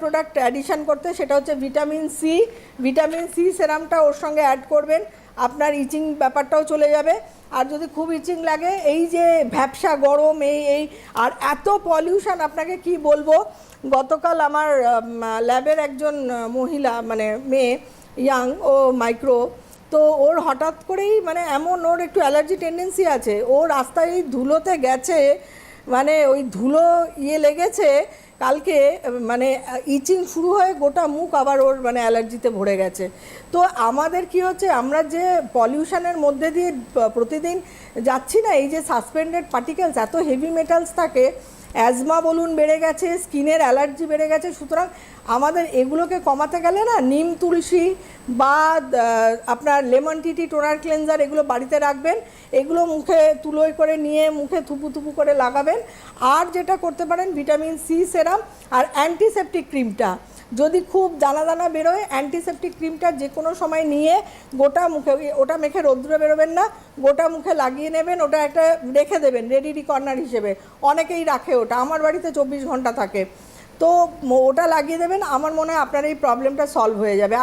Product addition করতে, সেটা হচ্ছে ভিটামিন সি ভিটামিন সি সেরামটা ওর সঙ্গে অ্যাড করবেন। আপনার ইচিং ব্যাপারটাও চলে যাবে। আর যদি খুব ইচিং লাগে, এই যে ভ্যাবসা গরম, এই এই, আর এত পলিউশন আপনাকে কি বলব? গতকাল আমার ল্যাবের একজন মহিলা মানে মেয়ে ইয়াং ও মাইক্রো তো ওর হঠাৎ করেই মানে এমন ওর একটু অ্যালার্জি টেন্ডেন্সি আছে। ও রাস্তায় এই ধুলোতে গেছে মানে ওই ধুলো ইয়ে লেগেছে কালকে মানে ইচিং শুরু হয়ে গোটা মুখ আবার ওর মানে অ্যালার্জিতে ভরে গেছে। তো আমাদের কি হচ্ছে, আমরা যে পলিউশনের মধ্যে দিয়ে প্রতিদিন যাচ্ছি না, এই যে সাসপেন্ডেড পার্টিকেলস, এত হেভি মেটালস থাকে, অ্যাজমা বলুন বেড়ে গেছে, স্কিনের অ্যালার্জি বেড়ে গেছে, সুতরাং আমাদের এগুলোকে কমাতে গেলে না, নিম, তুলসী বা আপনার লেমন টিটি টোনার ক্লেনজার, এগুলো বাড়িতে রাখবেন, এগুলো মুখে তুলোয় করে নিয়ে, মুখে থুপু থুপু করে লাগাবেন, আর যেটা করতে পারেন, ভিটামিন সি সেরাম আর অ্যান্টিসেপটিক ক্রিমটা যদি খুব দানা দানা বেরোয় অ্যান্টিসেপটিক ক্রিমটা যে কোনো সময় নিয়ে গোটা মুখে, ওটা মেখে রৌদ্রে বেরোবেন না, গোটা মুখে লাগিয়ে নেবেন, ওটা একটা রেখে দেবেন রেডি কর্নার হিসেবে। অনেকেই রাখে ওটা, আমার বাড়িতে চব্বিশ ঘণ্টা থাকে। তো ওটা লাগিয়ে দেবেন, আমার মনে হয় আপনার এই প্রবলেমটা সলভ হয়ে যাবে।